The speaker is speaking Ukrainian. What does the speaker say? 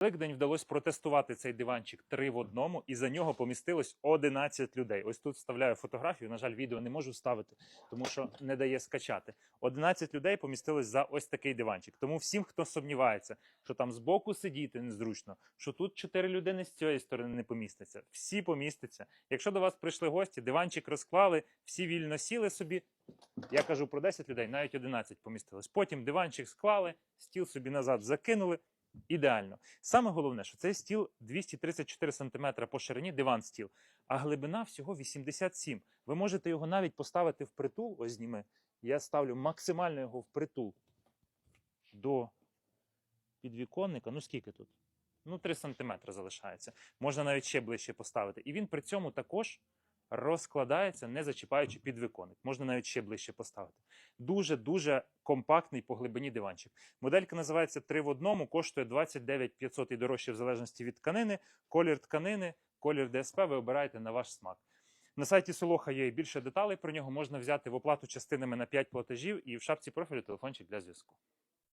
Великдень вдалося протестувати цей диванчик три в одному, і за нього помістилось 11 людей. Ось тут вставляю фотографію. На жаль, відео не можу вставити, тому що не дає скачати. 11 людей помістилось за ось такий диванчик. Тому всім, хто сумнівається, що там збоку сидіти незручно, що тут 4 людини з цієї сторони не помістяться, всі помістяться. Якщо до вас прийшли гості, диванчик розклали, всі вільно сіли собі. Я кажу про 10 людей, навіть 11 помістилось. Потім диванчик склали, стіл собі назад закинули. Ідеально. Саме головне, що цей стіл 234 см по ширині, диван стіл, а глибина всього 87. Ви можете його навіть поставити в притул. Ось зніми. Я ставлю максимально його в притул до підвіконника. Ну скільки тут? Ну, 3 см залишається. Можна навіть ще ближче поставити. І він при цьому також розкладається, не зачіпаючи підвіконник. Можна навіть ще ближче поставити. Дуже-дуже компактний по глибині диванчик. Моделька називається 3 в одному, коштує 29 500 і дорожче в залежності від тканини. Колір тканини, колір ДСП ви обираєте на ваш смак. На сайті Солоха є більше деталей про нього можна взяти в оплату частинами на 5 платежів і в шапці профілю телефончик для зв'язку.